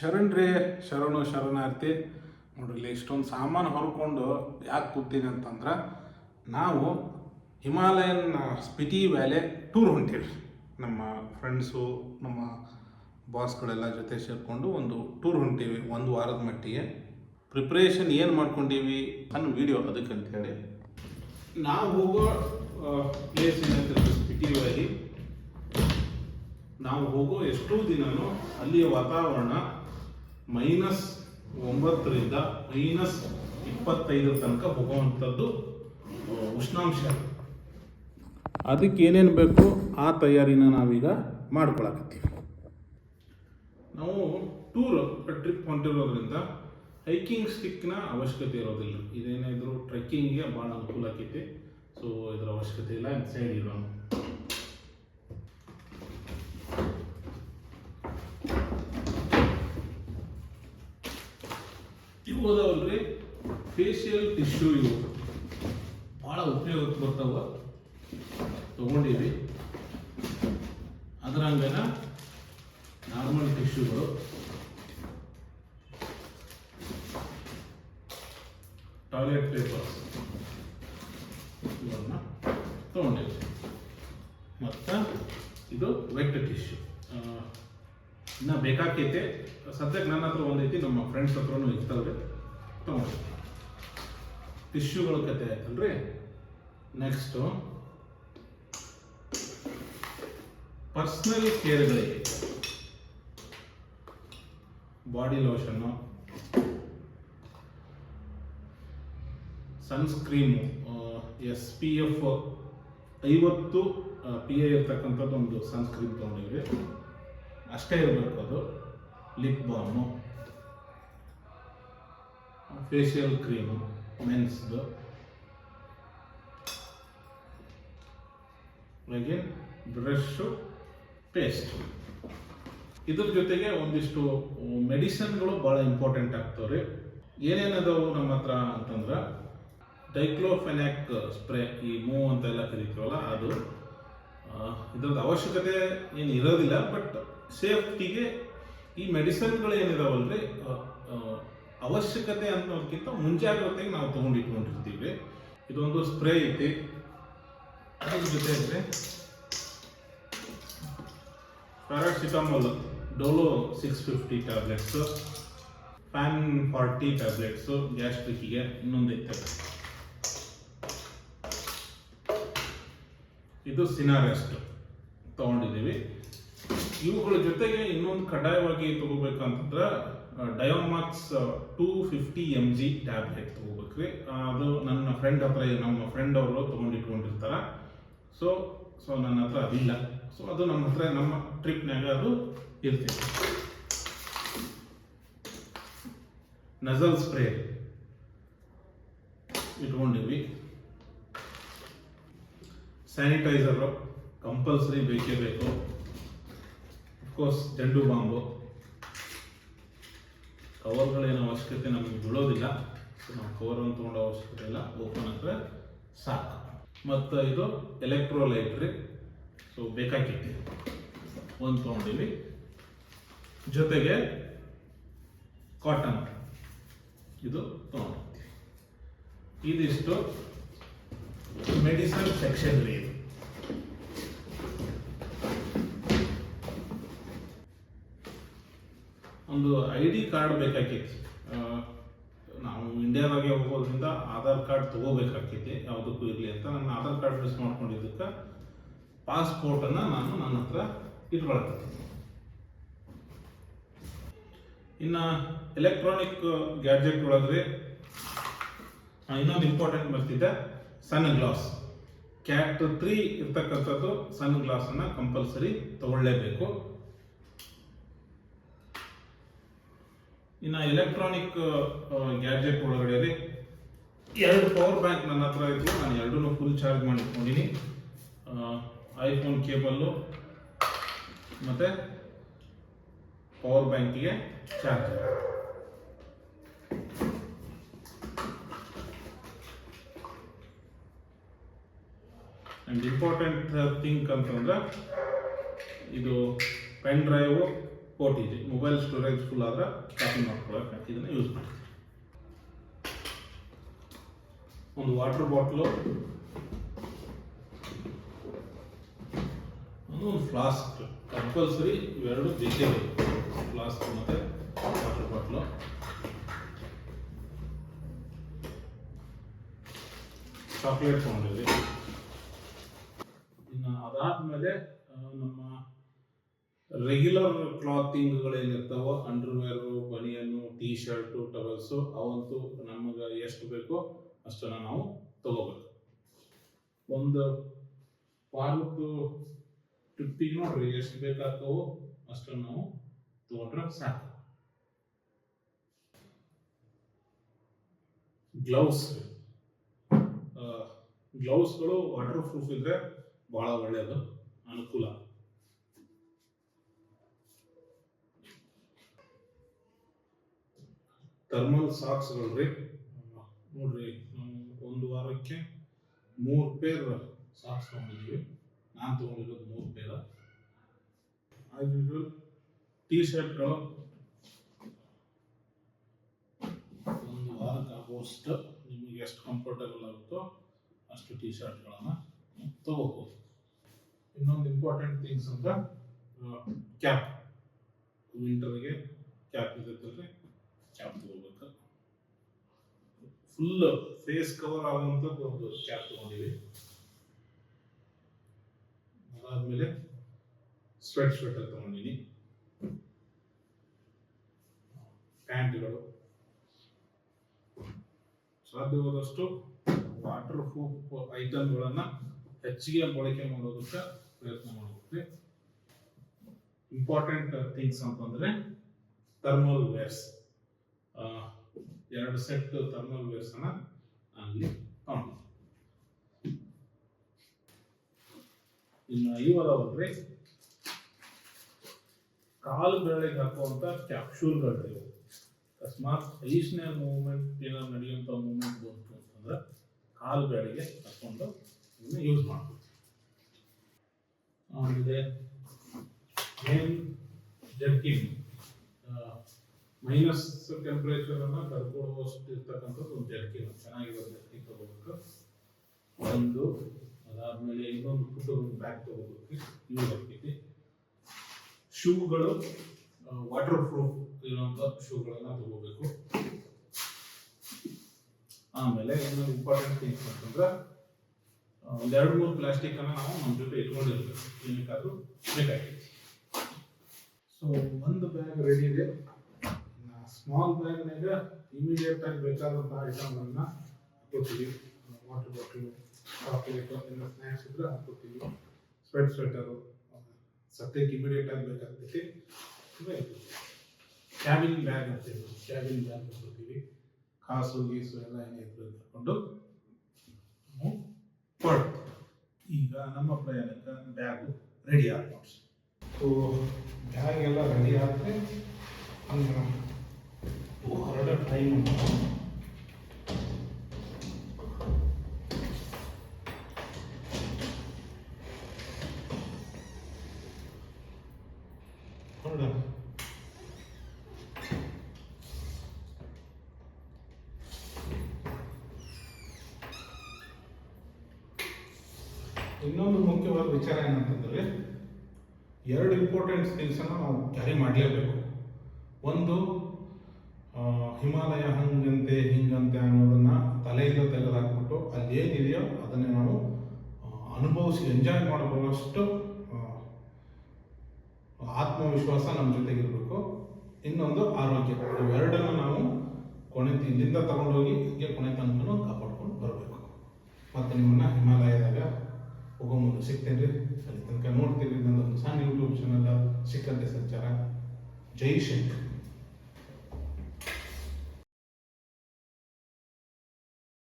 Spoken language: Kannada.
ಶರಣ್ರೇ ಶರಣು ಶರಣಾರ್ಥಿ. ನೋಡ್ರಿ ಇಷ್ಟೊಂದು ಸಾಮಾನು ಹೊರ್ಕೊಂಡು ಯಾಕೆ ಕೂತೀನಿ ಅಂತಂದ್ರೆ, ನಾವು ಹಿಮಾಲಯನ್ ಸ್ಪಿಟಿ ವ್ಯಾಲೆ ಟೂರ್ ಹೊಂಟೀವಿ. ನಮ್ಮ ಫ್ರೆಂಡ್ಸು, ನಮ್ಮ ಬಾಸ್ಗಳೆಲ್ಲ ಜೊತೆ ಸೇರಿಕೊಂಡು ಒಂದು ಟೂರ್ ಹೊಂಟೀವಿ, ಒಂದು ವಾರದ ಮಟ್ಟಿಗೆ. ಪ್ರಿಪ್ರೇಷನ್ ಏನು ಮಾಡ್ಕೊಂಡೀವಿ? ಅನ್ನೋ ವಿಡಿಯೋ ಅದಕ್ಕೆ ಅಂತೇಳಿ ನಾವು ಹೋಗೋ ಪ್ಲೇಸ್ ಸ್ಪಿಟಿ ವ್ಯಾಲಿ. ನಾವು ಹೋಗೋ ಎಷ್ಟೋ ದಿನನೂ ಅಲ್ಲಿಯ ವಾತಾವರಣ ಮೈನಸ್ ಒಂಬತ್ತರಿಂದ ಮೈನಸ್ ಇಪ್ಪತ್ತೈದರ ತನಕ ಹೋಗುವಂಥದ್ದು ಉಷ್ಣಾಂಶ. ಅದಕ್ಕೆ ಏನೇನು ಬೇಕು, ಆ ತಯಾರಿನ ನಾವೀಗ ಮಾಡ್ಕೊಳಕತ್ತೀವಿ. ನಾವು ಟೂರ್ ಟ್ರಿಪ್ ಹೊಂಟಿರೋದ್ರಿಂದ ಹೈಕಿಂಗ್ ಸ್ಟಿಕ್ನ ಅವಶ್ಯಕತೆ ಇರೋದಿಲ್ಲ. ಇದೇನಾದರೂ ಟ್ರೆಕ್ಕಿಂಗ್ಗೆ ಭಾಳ ಅನುಕೂಲ ಆಕೈತಿ. ಸೊ ಇದರ ಅವಶ್ಯಕತೆ ಇಲ್ಲ ಸೈಡ್ ಇರೋಣ ಇವು ಅದಾವಲ್ರಿ ಫೇಶಿಯಲ್ ಟಿಶ್ಯೂ ಇವು. ಭಾಳ ಉಪಯೋಗಕ್ಕೆ ಬರ್ತಾವ. ತಗೊಂಡಿವಿ ಅದರಂಗನ ನಾರ್ಮಲ್ ಟಿಶ್ಯೂಗಳು ಟಾಯ್ಲೆಟ್ ಪೇಪರ್ಸ್ ಇವನ್ನ ತಗೊಂಡಿವಿ ಮತ್ತು ಇದು ವೆಟ್ ಟಿಶ್ಯೂ ಇನ್ನು ಬೇಕಾಕೈತೆ. ಸದ್ಯಕ್ಕೆ ನನ್ನ ಹತ್ರ ಒಂದೈತಿ, ನಮ್ಮ ಫ್ರೆಂಡ್ಸ್ ಹತ್ರನೂ ಇರ್ತಾವೆ. ತಗೊಂಡು ಟಿಶ್ಯೂಗಳ ಕತೆ ಆಯ್ತಲ್ರಿ next personal ಕೇರ್ಗಳಿಗೆ body lotion sunscreen S P F ಐವತ್ತು ಪಿ ಎ ಇರ್ತಕ್ಕಂಥದ್ದು ಒಂದು ಸನ್ಸ್ಕ್ರೀನ್ ತೊಗೊಂಡಿವ್ರಿ ಅಷ್ಟೇ ಇರಬೇಕು ಅದು. Lip balm facial cream. ಮೆನ್ಸ್ದು ಹಾಗೆ ಬ್ರಷು ಪೇಸ್ಟ್ ಇದ್ರ ಜೊತೆಗೆ ಒಂದಿಷ್ಟು ಮೆಡಿಸಿನ್ಗಳು ಭಾಳ ಇಂಪಾರ್ಟೆಂಟ್ ಆಗ್ತಾವ್ರಿ. ಏನೇನದವು ನಮ್ಮ ಹತ್ರ ಅಂತಂದ್ರೆ ಡೈಕ್ಲೋಫೆನಾಕ್ ಸ್ಪ್ರೇ ಈ ಮೂವ್ ಅಂತೆಲ್ಲ ಕರಿತೀವಲ್ಲ, ಅದು ಇದ್ರದ್ದು ಅವಶ್ಯಕತೆ ಏನು ಇರೋದಿಲ್ಲ ಬಟ್ ಸೇಫ್ಟಿಗೆ ಈ ಮೆಡಿಸನ್ಗಳು ಏನಿದಾವಲ್ರಿ ಅವಶ್ಯಕತೆ ಅನ್ನೋದಕ್ಕಿಂತ ಮುಂಜಾಗ್ರತೆಗೆ ನಾವು ತಗೊಂಡಿಟ್ಕೊಂಡಿರ್ತೀವಿ. ಇದೊಂದು ಸ್ಪ್ರೇ ಐತಿ. ಅದ್ರ ಜೊತೆ ಐತೆ paracetamol Dolo six fifty tablets Pan forty tablets ಗ್ಯಾಸ್ಟ್ರಿಕ್ಕಿಗೆ ಇನ್ನೊಂದು ಐತೆ. ಇದು ಸಿನಾರೆಸ್ಟ್ ತಗೊಂಡಿದ್ದೀವಿ. ಇವುಗಳ ಜೊತೆಗೆ ಇನ್ನೊಂದು ಕಡ್ಡಾಯವಾಗಿ ತಗೋಬೇಕಂತಂದ್ರೆ Diamox two fifty M G tablet ತಗೋಬೇಕ್ರಿ. ಅದು ನನ್ನ ಫ್ರೆಂಡ್ ಹತ್ರ, ನಮ್ಮ ಫ್ರೆಂಡ್ ಅವರು ತೊಗೊಂಡಿಟ್ಕೊಂಡಿರ್ತಾರೆ. ಸೊ ಸೊ ನನ್ನ ಹತ್ರ ಅದಿಲ್ಲ. ಸೊ ಅದು ನಮ್ಮ ಹತ್ರ, ನಮ್ಮ ಟ್ರಿಪ್ನಾಗ ಅದು ಇರ್ತೀವಿ. ನಜಲ್ ಸ್ಪ್ರೇ ಇಟ್ಕೊಂಡಿವಿ ಸ್ಯಾನಿಟೈಸರು ಕಂಪಲ್ಸರಿ ಬೇಕೇ ಬೇಕು. ಅಫ್ಕೋರ್ಸ್ ಜಂಡು ಬಾಂಬು. ಕವರ್ಗಳೇನು ಅವಶ್ಯಕತೆ ನಮಗೆ ಬೀಳೋದಿಲ್ಲ. ಸೊ ನಾವು ಕವರ್ ಅನ್ನು ತೊಗೊಂಡೋ ಅವಶ್ಯಕತೆ ಇಲ್ಲ. ಓಪನ್ ಅಂದರೆ ಸಾಕು. ಮತ್ತು ಇದು ಎಲೆಕ್ಟ್ರೋಲೈಟ್ ರೀ ಸೊ ಬೇಕಾಗಿತ್ತು ಒಂದು ತೊಗೊಂಡಿವಿ. ಜೊತೆಗೆ ಕಾಟನ್ ಇದು ತೊಗೊಂಡಿರ್ತೀವಿ ಇದಿಷ್ಟು ಮೆಡಿಸನ್ ಸೆಕ್ಷನ್ ಇದು. ಒಂದು ಐ ಡಿ ಕಾರ್ಡ್ ಬೇಕಾಗಿತ್ತು. ನಾವು ಇಂಡಿಯಾದಾಗೆ ಹೋಗೋದ್ರಿಂದ ಆಧಾರ್ ಕಾರ್ಡ್ ತಗೋಬೇಕಾಕೈತಿ ಯಾವುದಕ್ಕೂ ಇರಲಿ ಅಂತ ನನ್ನ ಆಧಾರ್ ಕಾರ್ಡ್ ಮಿಸ್ ಮಾಡ್ಕೊಂಡಿದ್ದಕ್ಕೆ ಪಾಸ್ಪೋರ್ಟನ್ನು ನಾನು ನನ್ನ ಹತ್ರ ಇಟ್ಕೊಳಕತ್ತೀನಿ. ಇನ್ನು ಎಲೆಕ್ಟ್ರಾನಿಕ್ ಗ್ಯಾಜೆಟ್ ಒಳಗ್ರೆ ಇನ್ನೊಂದು ಇಂಪಾರ್ಟೆಂಟ್ ಬರ್ತಿದೆ ಸನ್ ಗ್ಲಾಸ್ ಕ್ಯಾಟ್ ತ್ರೀ ಇರ್ತಕ್ಕಂಥದ್ದು ಸನ್ ಗ್ಲಾಸನ್ನು ಕಂಪಲ್ಸರಿ ತಗೊಳ್ಳೇಬೇಕು. ಇನ್ನು ಎಲೆಕ್ಟ್ರಾನಿಕ್ ಗ್ಯಾಜೆಟ್ ಒಳಗಡೆ ಎರಡು ಪವರ್ ಬ್ಯಾಂಕ್ ನನ್ನ ಹತ್ರ ಇತ್ತು ನಾನು ಎರಡೂ ಫುಲ್ ಚಾರ್ಜ್ ಮಾಡಿಟ್ಕೊಂಡಿನಿ. ಐಫೋನ್ ಕೇಬಲ್ಲು ಮತ್ತು ಪವರ್ ಬ್ಯಾಂಕಿಗೆ ಚಾರ್ಜರ್ ಆ್ಯಂಡ್ ಇಂಪಾರ್ಟೆಂಟ್ ಥಿಂಕ್ ಅಂತಂದ್ರೆ ಇದು pen drive O G mobile storage full ಆದ್ರೆ ಕಾಪಿ ಮಾಡ್ಕೊಳ್ಳೋಕೆ ಇದನ್ನು ಯೂಸ್ ಮಾಡ್ತೀವಿ ಒಂದು ವಾಟರ್ ಬಾಟ್ಲು ಒಂದು ಫ್ಲಾಸ್ಕ್ ಕಂಪಲ್ಸರಿ ಇವೆರಡು ಬೇಕೇ ಬೇಕು ಫ್ಲಾಸ್ಕ್ ಮತ್ತು ವಾಟರ್ ಬಾಟ್ಲು ಚಾಕ್ಲೇಟ್ ತೊಗೊಂಡಿದ್ವಿ ಇನ್ನು ಅದಾದ್ಮೇಲೆ ನಮ್ಮ ರೆಗ್ಯುಲರ್ ಕ್ಲಾತಿಂಗ್ಗಳೇನಿರ್ತಾವೋ ಅಂಡರ್ವೇರು ಬನಿಯನ್ನು ಟೀ ಶರ್ಟು ಟವಲ್ಸು ಅವಂತೂ ನಮಗೆ ಎಷ್ಟು ಬೇಕೋ ಅಷ್ಟನ್ನು ನಾವು ತಗೋಬೇಕು ಒಂದು ವಾರದ್ದು ಟ್ರಿಪ್ಪಿಗೆ ನೋಡ್ರಿ, ಎಷ್ಟು ಬೇಕಾಗ್ತವೋ ಅಷ್ಟನ್ನು ನಾವು ತಗೊಂಡ್ರೆ ಸಾಕು. ಗ್ಲೌಸ್ ಗ್ಲೌಸ್ಗಳು ವಾಟರ್ ಪ್ರೂಫ್ ಇದ್ರೆ ಬಹಳ ಒಳ್ಳೆಯದು ಅನುಕೂಲ. ಥರ್ಮಲ್ ಸಾಕ್ಸ್ಗಳು ರೀ ನೋಡ್ರಿ ಒಂದು ವಾರಕ್ಕೆ ಮೂರು ಪೇರ್ ಸಾಕ್ಸ್ ತೊಗೊಂಡಿದ್ವಿ. ನಾನು ತೊಗೊಂಡಿರೋದು ಮೂರು ಪೇರ ಆಸ್ ಟೀ ಶರ್ಟ್ಗಳು ಒಂದು ವಾರಕ್ಕೆ ಆಗೋಷ್ಟು ನಿಮಗೆ ಎಷ್ಟು ಕಂಫರ್ಟಬಲ್ ಆಗುತ್ತೋ ಅಷ್ಟು ಟೀ ಶರ್ಟ್ಗಳನ್ನು ತಗೋಬೋದು. ಇನ್ನೊಂದು ಇಂಪಾರ್ಟೆಂಟ್ ಥಿಂಗ್ಸ್ ಅಂತ ಕ್ಯಾಪ್ ವಿಂಟರ್ಗೆ ಕ್ಯಾಪ್ ಇರುತ್ತಲ್ರಿ ಕ್ಯಾಪ್ ತಗೋಬೇಕು ಫುಲ್ ಫೇಸ್ ಕವರ್ ಆಗುವಂಥದ್ದು ಒಂದು ಕ್ಯಾಪ್ ತಗೊಂಡಿವಿ. ಅದಾದ್ಮೇಲೆ ಸ್ವೆಟ್ ಸ್ವೆಟರ್ ತಗೊಂಡಿನಿ. ಪ್ಯಾಂಟ್ಗಳು. ಸಾಧ್ಯವಾದಷ್ಟು ವಾಟರ್ ಪ್ರೂಫ್ ಐಟಮ್ಗಳನ್ನು ಹೆಚ್ಚಿಗೆ ಬಳಕೆ ಮಾಡೋದಕ್ಕೆ ಪ್ರಯತ್ನ ಮಾಡಬೇಕು ಇಂಪಾರ್ಟೆಂಟ್ ಥಿಂಗ್ಸ್ ಅಂತಂದ್ರೆ ಥರ್ಮಲ್ ವೇರ್ಸ್ ಎರಡು ಸೆಟ್ ಥರ್ಮಲ್ ವೇರ್ಸ್ ಅನ್ನ ಅಲ್ಲಿ ಇನ್ನು ಇನ್ನು ಇವರವಲ್ರಿ ಕಾಲು ಬೆರಳಿಗೆ ಹಾಕುವಂತ ಕ್ಯಾಪ್ಸೂಲ್ಗಳಿವೆ ಅಕಸ್ಮಾತ್ ಅಡಿಷನಲ್ ಮೂವ್ಮೆಂಟ್ ಏನಾದ್ರು ನಡೆಯುವಂಥ ಮೂವ್ಮೆಂಟ್ ಬಂತು ಅಂತಂದ್ರೆ ಕಾಲು ಬೆರಳಿಗೆ ಹಾಕೊಂಡು ಇದನ್ನ ಯೂಸ್ ಮಾಡ್ಬೋದು. ಆಮೇಲೆ ಜರ್ಕಿಂಗ್ ಮೈನಸ್ ಟೆಂಪರೇಚರ್ ಅನ್ನ ತಡ್ಕೊಳ್ಳುವಷ್ಟು ಇರ್ತಕ್ಕಂಥದ್ದು ಒಂದು ಜರ್ಕಿನ್ ಚೆನ್ನಾಗಿರೋ ಜರ್ಕಿನ್ ತಗೋಬೇಕು. ಒಂದು, ಅದಾದಮೇಲೆ ಇನ್ನೊಂದು ಪುಟ್ಟ ಒಂದು ಬ್ಯಾಗ್ ತಗೋಬೇಕು. ಇವು ಆಗ್ತೈತಿ ಶೂಗಳು ವಾಟರ್ ಪ್ರೂಫ್ ಇರುವಂತ ಶೂಗಳನ್ನ ತಗೋಬೇಕು. ಆಮೇಲೆ ಇನ್ನೊಂದು ಇಂಪಾರ್ಟೆಂಟ್ ಥಿಂಗ್ಸ್ ಅಂತಂದ್ರೆ ಒಂದೆರಡು ಮೂರು ಪ್ಲಾಸ್ಟಿಕ್ ಅನ್ನ ನಾವು ನಮ್ಮ ಜೊತೆ ಇಟ್ಕೊಂಡಿರ್ಬೇಕು. ಏನಕ್ಕಾದ್ರೂ ಬೇಕಾಗಿತ್ತು. ಸೊ ಒಂದು ಬ್ಯಾಗ್ ರೆಡಿ ಇದೆ. ಸ್ಮಾಲ್ ಬ್ಯಾಗ್ನಾಗ ಇಮಿಡಿಯೇಟ್ ಆಗಿ ಬೇಕಾದಂಥ ಐಟಮ್ಗಳನ್ನ ಹಾಕೋತೀವಿ. ವಾಟರ್ ಬಾಟಲ್ ಚಾಕ್ಲೇಟ್ ಎಲ್ಲ ಸ್ನ್ಯಾಕ್ಸ್ ಇದ್ರೆ ಹಾಕೋತೀವಿ. ಸ್ವೆಟ್ ಸ್ವೆಟರು ಸದ್ಯಕ್ಕೆ ಇಮಿಡಿಯೇಟ್ ಆಗಿ ಬೇಕಾಗ್ತೈತಿ. ಕ್ಯಾಬಿನ್ ಬ್ಯಾಗ್ ಅಂತೀವಿ ಕ್ಯಾಬಿನ್ ಬ್ಯಾಗ್ ಹಾಕೋತೀವಿ. ಕಾಸು, ಗೀಸು ಎಲ್ಲ ಏನಿದ್ರು ಹಾಕೊಂಡು ನಾವು ಈಗ ನಮ್ಮ ಪ್ರಯಾಣಕ್ಕೆ ಬ್ಯಾಗು ರೆಡಿ ಆಗಿ ನೋಡಿ ಸೊ ಬ್ಯಾಗ್ ಎಲ್ಲ ರೆಡಿ ಆದರೆ ಟೈಮ್ ಇನ್ನೊಂದು ಮುಖ್ಯವಾದ ವಿಚಾರ ಏನಂತಂದ್ರೆ ಎರಡು ಇಂಪಾರ್ಟೆಂಟ್ ಥಿಂಗ್ಸನ್ನು ನಾವು ಕ್ಯಾರಿ ಮಾಡಲೇಬೇಕು. ಒಂದು ಹಿಮಾಲಯ ಹಂಗಂತೆ ಹಿಂಗಂತೆ ಅನ್ನೋದನ್ನ ತಲೆಯಿಂದ ತೆಗೆದುಹಾಕ್ಬಿಟ್ಟು ಅಲ್ಲಿ ಏನಿದೆಯೋ ಅದನ್ನೇ ನಾವು ಅನುಭವಿಸಿ ಎಂಜಾಯ್ ಮಾಡಬರುವಷ್ಟು ಆತ್ಮವಿಶ್ವಾಸ ನಮ್ಮ ಜೊತೆಗಿರಬೇಕು. ಇನ್ನೊಂದು ಆರೋಗ್ಯ. ಇವೆರಡನ್ನು ನಾವು ಕೊನೆ ಇಲ್ಲಿಂದ ತಗೊಂಡೋಗಿ ಹೀಗೆ ಕೊನೆ ತನಕ ಕಾಪಾಡ್ಕೊಂಡು ಬರಬೇಕು. ಮತ್ತು ನಿಮ್ಮನ್ನ ಹಿಮಾಲಯದಾಗ ಹೋಗೋ ಮುಂದೆ ಸಿಗ್ತೇನೆ ರೀ ಅಲ್ಲಿ ತನಕ ನೋಡ್ತೀರಿ. ನನ್ನ ಸಣ್ಣ ಯೂಟ್ಯೂಬ್ ಚಾನಲ್ ಸಿಕ್ಕಂತೆ ಸಂಚಾರ. ಜೈ ಶಂಕರ್.